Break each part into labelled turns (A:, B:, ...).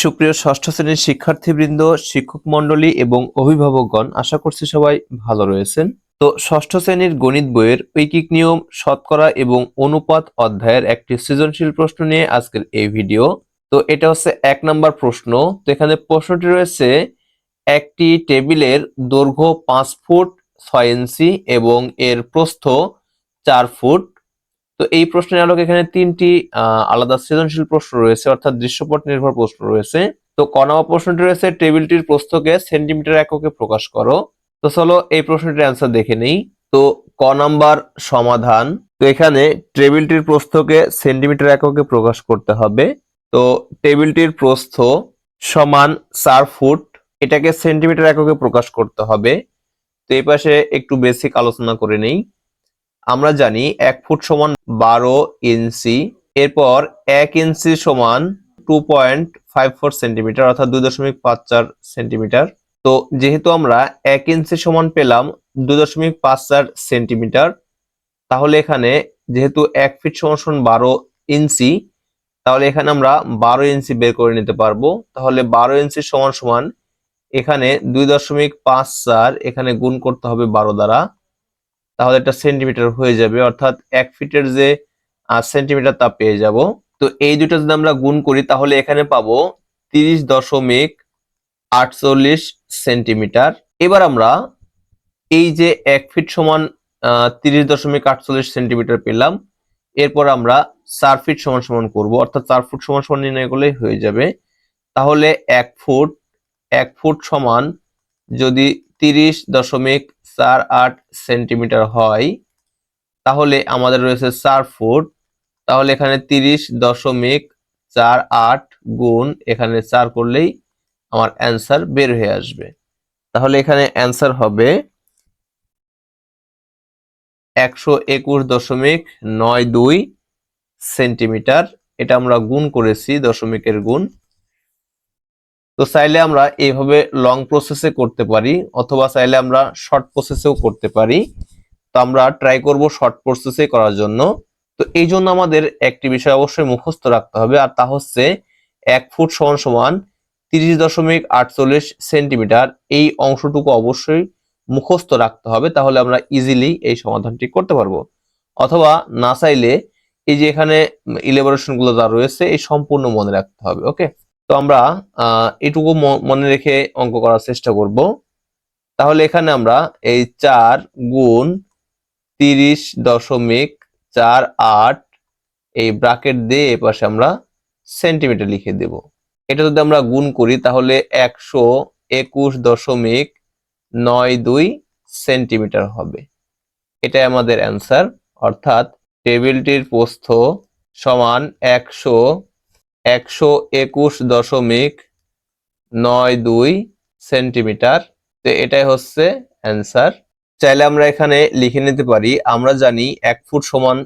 A: সুপ্রিয় ষষ্ঠ শ্রেণির শিক্ষার্থীবৃন্দ, শিক্ষক মণ্ডলী এবং অভিভাবকগণ, আশা করছি সবাই ভালো রয়েছেন। তো ষষ্ঠ শ্রেণির গণিত বইয়ের ঐকিক নিয়ম, শতকরা এবং অনুপাত অধ্যায়ের একটি সৃজনশীল প্রশ্ন নিয়ে আজকের এই ভিডিও। তো এটা হচ্ছে এক নাম্বার প্রশ্ন। তো এখানে প্রশ্নটি রয়েছে, একটি টেবিলের দৈর্ঘ্য পাঁচ ফুট ছয় ইঞ্চি এবং এর প্রস্থ চার ফুট। তো এই প্রশ্নের আলোকে এখানে তিনটি আলাদা সৃজনশীল প্রশ্ন রয়েছে, অর্থাৎ দৃশ্যপট নির্ভর প্রশ্ন রয়েছে। তো ক নম্বর প্রশ্নটি রয়েছে, টেবিলটির প্রস্থকে সেন্টিমিটার এককে প্রকাশ করো। তো চলো এই প্রশ্নটির অ্যান্সার দেখে নেই। তো ক নাম্বার সমাধান, তো এখানে টেবিলটির প্রস্থকে সেন্টিমিটার এককে প্রকাশ করতে হবে। তো টেবিলটির প্রস্থ সমান চার ফুট, এটাকে সেন্টিমিটার এককে প্রকাশ করতে হবে। তো এই পাশে একটু বেসিক আলোচনা করে নেই। আমরা জানি এক ফুট সমান বারো ইঞ্চি, এরপর এক ইঞ্চি সমান two point five four centimetre, অর্থাৎ দুই দশমিক পাঁচ চার সেন্টিমিটার। তো যেহেতু আমরা এক ইঞ্চি সমান পেলাম দুই দশমিক পাঁচ চার সেন্টিমিটার, তাহলে এখানে যেহেতু এক ফিট সমান সমান বারো ইঞ্চি, তাহলে এখানে আমরা বারো ইঞ্চি বের করে নিতে পারব। তাহলে বারো ইঞ্চি সমান সমান এখানে দুই দশমিক পাঁচ চার এখানে গুণ করতে হবে বারো দ্বারা। তাহলে এটা সেন্টিমিটার হয়ে যাবে। অর্থাৎ এক ফিটের যে সেন্টিমিটার তা পেয়ে যাব। তো এই দুটো যদি আমরা গুণ করি, তাহলে এখানে পাবো তিরিশ দশমিক আটচল্লিশ সেন্টিমিটার এবার আমরা এই যে এক ফিট সমান তিরিশ দশমিক আটচল্লিশ সেন্টিমিটার পেলাম। এরপর আমরা চার ফিট সমান সমান করব। অর্থাৎ চার ফুট সমান সমান নির্ণয় করলেই হয়ে যাবে। তাহলে এক ফুট এক ফুট সমান যদি তিরিশ দশমিক চার আট সেন্টিমিটার হয়, তাহলে আমাদের রয়েছে চার ফুট, তাহলে এখানে তিরিশ দশমিক চার আট গুণ এখানে চার করলেই আমার অ্যান্সার বের হয়ে আসবে। তাহলে এখানে অ্যান্সার হবে একশো একুশ দশমিক নয় দুই সেন্টিমিটার, এটা আমরা গুণ করেছি দশমিকের গুণ। তো চাইলে আমরা এইভাবে লং প্রসেসে করতে পারি, অথবা চাইলে আমরা শর্ট প্রসেসেও করতে পারি। তো আমরা ট্রাই করব শর্ট প্রসেসে করার জন্য। তো এই জন্য আমাদের একটি বিষয় অবশ্যই মুখস্থ রাখতে হবে, আর তা হচ্ছে এক ফুট সমান সমান তিরিশ দশমিক আটচল্লিশ সেন্টিমিটার। এই অংশটুকু অবশ্যই মুখস্থ রাখতে হবে, তাহলে আমরা ইজিলি এই সমাধানটি করতে পারব। অথবা না চাইলে এই যে এখানে ইলেবোরেশনগুলো যা রয়েছে, এই সম্পূর্ণ মনে রাখতে হবে ওকে তো আমরা এটুকু মনে রেখে অঙ্ক করার চেষ্টা করব। তাহলে এখানে আমরা এই চার গুণ তিরিশ দশমিক চার আট এই ব্রাকেট দিয়ে এ পাশে আমরা সেন্টিমিটার লিখে দেব। এটা যদি আমরা গুণ করি, তাহলে একশো একুশ দশমিক নয় দুই সেন্টিমিটার হবে। এটাই আমাদের অ্যান্সার। অর্থাৎ টেবিলটির প্রস্থ সমান একশো একশো একুশ দশমিক নয় দুই সেন্টিমিটার। তো এটাই হচ্ছে অ্যান্সার। চাইলে আমরা এখানে লিখে নিতে পারি, আমরা জানি এক ফুট সমান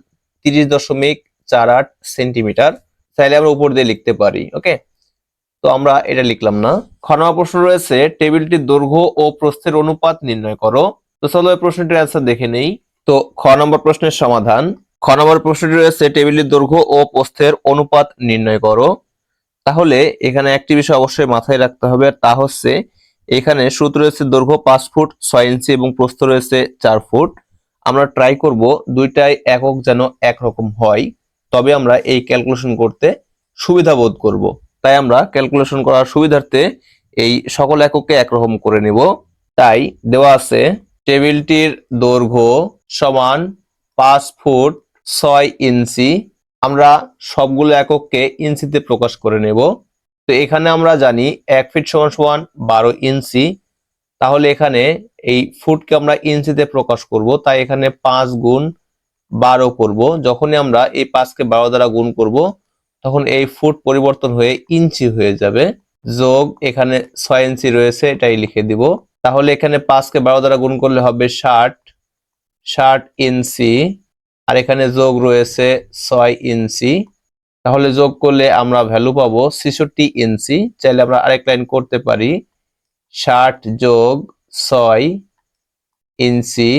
A: তিরিশ দশমিক চার আট সেন্টিমিটার। চাইলে আমরা উপর দিয়ে লিখতে পারি, ওকে? তো আমরা এটা লিখলাম না। খ প্রশ্ন রয়েছে, টেবিলটির দৈর্ঘ্য ও প্রস্থের অনুপাত নির্ণয় করো। তো চলো প্রশ্নটির অ্যান্সার দেখে নেই। তো খ নম্বর প্রশ্নের সমাধান। খ নম্বর প্রশ্নটি রয়েছে, টেবিলের দৈর্ঘ্য ও প্রস্থের অনুপাত নির্ণয় করো। তাহলে এখানে একটি বিষয় অবশ্যই মাথায় রাখতে হবে, তা হচ্ছে এখানে সূত্র রয়েছে দৈর্ঘ্য পাঁচ ফুট, ছয় ইঞ্চি এবং প্রস্থ রয়েছে চার ফুট। আমরা ট্রাই করব দুইটাই একক যেন একরকম হয়, তবে আমরা এই ক্যালকুলেশন করতে সুবিধা বোধ করব। তাই আমরা ক্যালকুলেশন করার সুবিধার্থে এই সকল এককে একরকম করে নিব। তাই দেওয়া আছে, টেবিলটির দৈর্ঘ্য সমান পাঁচ ফুট ছয় ইঞ্চি। আমরা সবগুলো একককে ইঞ্চিতে প্রকাশ করে নেব। তো এখানে আমরা জানি এক ফিট সমান সমান বারো ইঞ্চি। তাহলে এখানে এই ফুটকে আমরা ইঞ্চিতে প্রকাশ করব। তাই এখানে পাঁচ গুণ বারো করব। যখনই আমরা এই পাঁচকে বারো দ্বারা গুণ করব, তখন এই ফুট পরিবর্তন হয়ে ইঞ্চি হয়ে যাবে। যোগ এখানে ছয় ইঞ্চি রয়েছে, এটাই লিখে দিব। তাহলে এখানে পাঁচকে বারো দ্বারা গুণ করলে হবে ষাট। ষাট ইঞ্চি। আর এখানে যোগ রয়েছে ছয় ইঞ্চি। তাহলে যোগ করলে আমরা ভ্যালু পাবো ছেষট্টি ইঞ্চি। চাইলে আমরা আরেক লাইন করতে পারি। ষাট যোগ ছয় ইঞ্চি।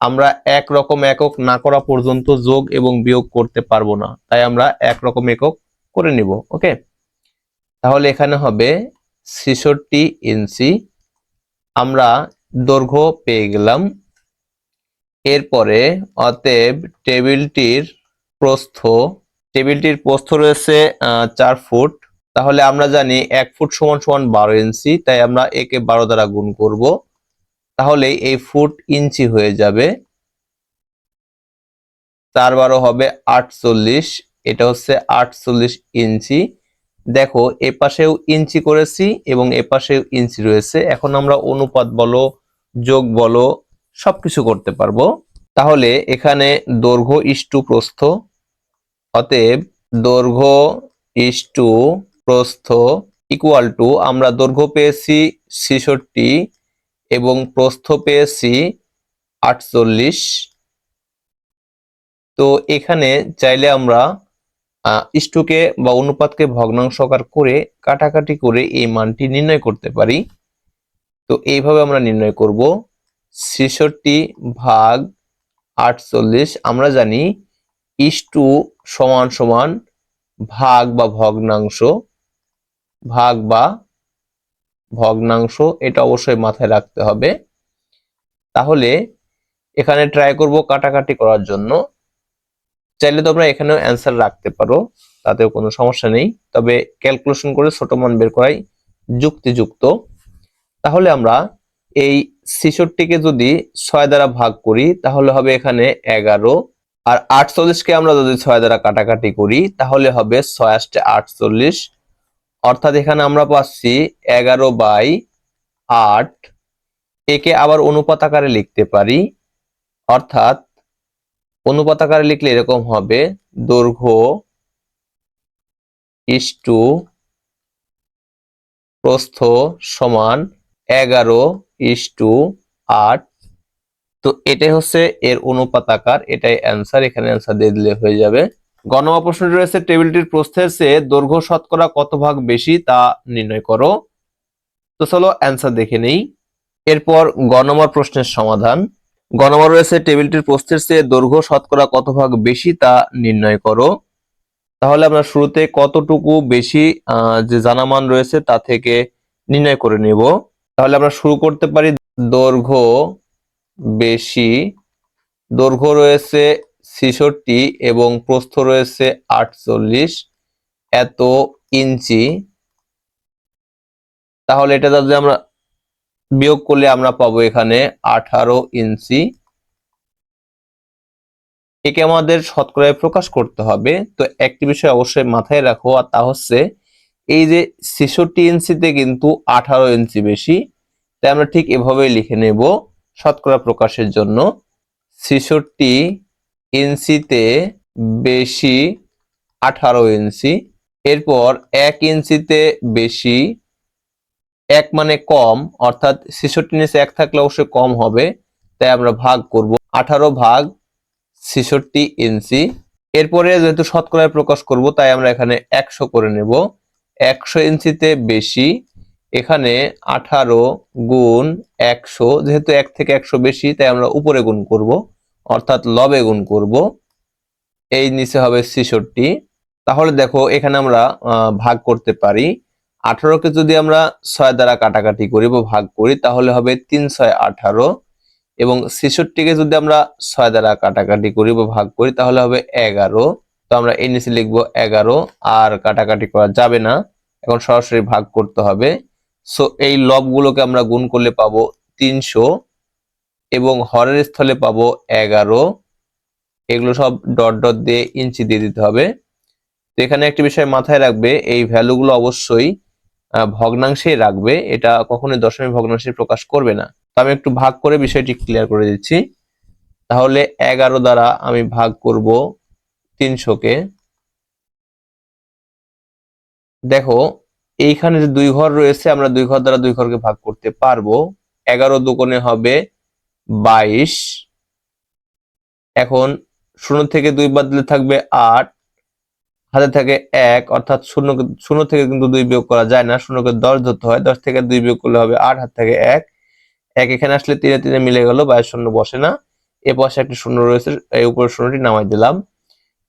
A: আমরা এক রকম একক না করা পর্যন্ত যোগ এবং বিয়োগ করতে পারব না। তাই আমরা এক রকম একক করে নিব ওকে তাহলে এখানে হবে ছেষট্টি ইঞ্চি। আমরা দৈর্ঘ্য পেয়ে গেলাম এরপরে অতএব টেবিলটির প্রস্থ টেবিলটির প্রস্থ রয়েছে চার ফুট। তাহলে আমরা জানি এক ফুট সমান সমান বারো ইঞ্চি, তাই আমরা একে বারো দ্বারা গুণ করব। তাহলে এই ফুট ইঞ্চি হয়ে যাবে চার বারো হবে আটচল্লিশ, এটা হচ্ছে আটচল্লিশ ইঞ্চি। দেখো, এ পাশেও ইঞ্চি করেছি এবং এ পাশেও ইঞ্চি রয়েছে। এখন আমরা অনুপাত বলো, যোগ বলো সবকিছু করতে পারব। তাহলে এখানে দৈর্ঘ্য ইষ্টু প্রস্থ, অতএব দৈর্ঘ্য ইষ্টু প্রস্থ ইকুয়াল টু আমরা দৈর্ঘ্য পেয়েছি ছেষট্টি এবং প্রস্থ পেয়েছি আটচল্লিশ। তো এখানে চাইলে আমরা ইষ্টুকে বা অনুপাতকে ভগ্নাংশকার করে কাটাকাটি করে এই মানটি নির্ণয় করতে পারি। তো এইভাবে আমরা নির্ণয় করব। ছেষট্টি ভাগ আটচল্লিশ, আমরা জানি ইষ্টু সমান সমান ভাগ বা ভগ্নাংশ, ভাগ বা ভগ্নাংশ, এটা অবশ্যই মাথায় রাখতে হবে। তাহলে এখানে ট্রাই করব কাটাকাটি করার জন্য। চাইলে তোমরা এখানেও অ্যান্সার রাখতে পারো, তাতেও কোনো সমস্যা নেই। তবে ক্যালকুলেশন করে ছোট মান বের করাই যুক্তিযুক্ত। তাহলে আমরা এই ছেষট্টিকে যদি ছয় দ্বারা ভাগ করি, তাহলে হবে এখানে এগারো। আর আটচল্লিশকে আমরা যদি ছয় দ্বারা কাটাকাটি করি, তাহলে হবে ছয় আষ্টে আটচল্লিশ। অর্থাৎ এখানে আমরা পাচ্ছি এগারো বাই আট। একে আবার অনুপাত আকারে লিখতে পারি। অর্থাৎ অনুপাত আকারে লিখলে এরকম হবে, দৈর্ঘ্য ইষ্টু প্রস্থ সমান এগারো ইস টু আট। তো এটাই হচ্ছে এর অনুপাত আকার, এটাই অ্যান্সার এখানে অ্যান্সার দিয়ে দিলে হয়ে যাবে। গণমা প্রশ্নটি রয়েছে, টেবিলটির প্রস্থের চেয়ে দৈর্ঘ্য শতকরা কত ভাগ বেশি তা নির্ণয় করো। তো চলো অ্যান্সার দেখে নেই। এরপর গণমার প্রশ্নের সমাধান। গণমা রয়েছে, টেবিলটির প্রস্থের চেয়ে দৈর্ঘ্য শতকরা কত ভাগ বেশি তা নির্ণয় করো। তাহলে আমরা শুরুতে কতটুকু বেশি যে জানামান রয়েছে তা থেকে নির্ণয় করে নেব। তাহলে আমরা শুরু করতে পারি দৈর্ঘ্য বেশি। দৈর্ঘ্য রয়েছে ছেষট্টি এবং প্রস্থ রয়েছে আটচল্লিশ। এত ইঞ্চি। তাহলে এটা যদি আমরা বিয়োগ করলে আমরা পাবো এখানে আঠারো ইঞ্চি। একে আমাদের শতকরায় প্রকাশ করতে হবে। তো একটি বিষয় অবশ্যই মাথায় রাখো, আর তা হচ্ছে এই যে ছেষট্টি ইঞ্চিতে কিন্তু আঠারো ইঞ্চি বেশি, তাই আমরা ঠিক এভাবেই লিখে নেব শতকরা প্রকাশের জন্য। ছেষট্টি ইঞ্চিতে বেশি আঠারো ইঞ্চি এরপর এক ইঞ্চিতে বেশি এক মানে কম, অর্থাৎ ছেষট্টি নিচে এক থাকলে অবশ্যই কম হবে, তাই আমরা ভাগ করব আঠারো ভাগ ছেষট্টি ইঞ্চি এরপরে যেহেতু শতকরায় প্রকাশ করব, তাই আমরা এখানে একশো করে নেব। একশো ইঞ্চিতে বেশি, এখানে আঠারো গুণ একশো, যেহেতু এক থেকে একশো বেশি, তাই আমরা উপরে গুণ করব, অর্থাৎ লবে গুণ করব। এই নিচে হবে ছেষট্টি। তাহলে দেখো, এখানে আমরা ভাগ করতে পারি। আঠারোকে যদি আমরা ছয় দ্বারা কাটাকাটি করি বা ভাগ করি, তাহলে হবে তিন ছয় আঠারো। এবং ছেষট্টিকে যদি আমরা ছয় দ্বারা কাটাকাটি করি বা ভাগ করি, তাহলে হবে এগারো। তো আমরা এই নিচে লিখব এগারো আর কাটাকাটি করা যাবে না। এখন সরাসরি ভাগ করতে হবে। সো এই লবগুলোকে আমরা গুণ করলে পাবো তিনশো এবং হরের স্থলে পাবো এগারো। এগুলো সব ডট ডট দিয়ে ইঞ্চি দিয়ে দিতে হবে। তো এখানে একটি বিষয় মাথায় রাখবে এই ভ্যালুগুলো অবশ্যই আহ, ভগ্নাংশেই রাখবে। এটা কখনোই দশমিক ভগ্নাংশে প্রকাশ করবে না। তো আমি একটু ভাগ করে বিষয়টি ক্লিয়ার করে দিচ্ছি। তাহলে এগারো দ্বারা আমি ভাগ করব তিনশোকে দেখো, এইখানে যে দুই ঘর রয়েছে, আমরা দুই ঘর দ্বারা দুই ঘরকে ভাগ করতে পারব। এগারো দুকোণে হবে বাইশ। এখন শূন্য থেকে দুই বাদ দিলে থাকবে আট। হাতে থাকে এক, অর্থাৎ শূন্য শূন্য থেকে কিন্তু দুই বিয়োগ করা যায় না। শূন্যকে দশ ধরতে হয়, দশ থেকে দুই বিয়োগ করলে হবে আট, হাত থেকে এক। এক এখানে আসলে তিনে তিনে মিলে গেল, বাইশ শূন্য বসে না। এ পাশে একটি শূন্য রয়েছে, এই উপরে শূন্যটি নামাই দিলাম।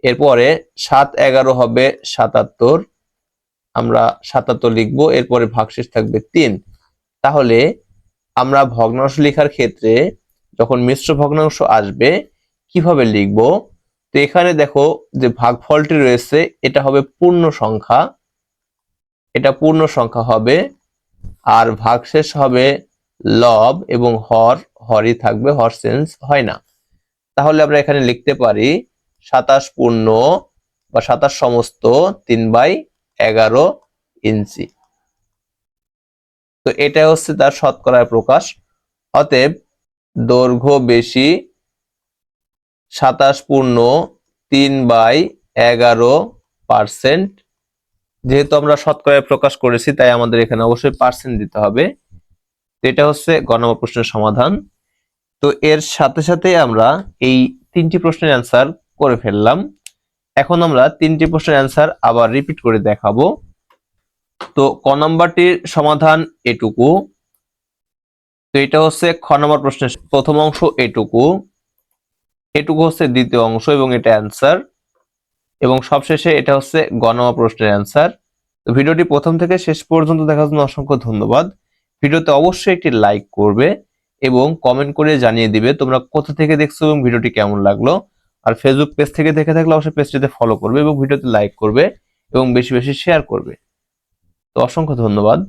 A: এরপরে সাত এগারো হবে সাতাত্তর। আমরা সাতাত্তর লিখব, এরপরে ভাগশেষ থাকবে তিন। তাহলে আমরা ভগ্নাংশ লেখার ক্ষেত্রে যখন মিশ্র ভগ্নাংশ আসবে, কীভাবে লিখব? তো এখানে দেখো যে ভাগফলটি রয়েছে, এটা হবে পূর্ণ সংখ্যা। এটা পূর্ণ সংখ্যা হবে, আর ভাগশেষ হবে লব এবং হর, হরই থাকবে, হর সেন্স হয় না। তাহলে আমরা এখানে লিখতে পারি সাতাশ পূর্ণ বা সাতাশ সমস্ত তিন বাই এগারো ইঞ্চি। তো এটা হচ্ছে তার শতকরার প্রকাশ। অতএব দৈর্ঘ্য বেশি সাতাশ পূর্ণ তিন বাই এগারো পার্সেন্ট। যেহেতু আমরা শতকরায় প্রকাশ করেছি, তাই আমাদের এখানে অবশ্যই পার্সেন্ট দিতে হবে। এটা হচ্ছে গণমা প্রশ্নের সমাধান। তো এর সাথে সাথে আমরা এই তিনটি প্রশ্নের অ্যান্সার করে ফেললাম। এখন আমরা তিনটি প্রশ্নের অ্যান্সার আবার রিপিট করে দেখাবো। তো ক নম্বরটির সমাধান এটুকু। তো এটা হচ্ছে খ নম্বর প্রশ্নের প্রথম অংশ এটুকু। এটুকু হচ্ছে দ্বিতীয় অংশ এবং এটা অ্যান্সার এবং সবশেষে এটা হচ্ছে গণমা প্রশ্নের অ্যান্সার তো ভিডিওটি প্রথম থেকে শেষ পর্যন্ত দেখার জন্য অসংখ্য ধন্যবাদ। ভিডিওতে অবশ্যই একটি লাইক করবে এবং কমেন্ট করে জানিয়ে দিবে তোমরা কোথা থেকে দেখছ এবং ভিডিওটি কেমন লাগল। আর ফেসবুক পেজ থেকে দেখে থাকলে অবশ্যই পেজটিতে ফলো করবে এবং ভিডিওতে লাইক করবে এবং বেশি বেশি শেয়ার করবে। তো অসংখ্য ধন্যবাদ।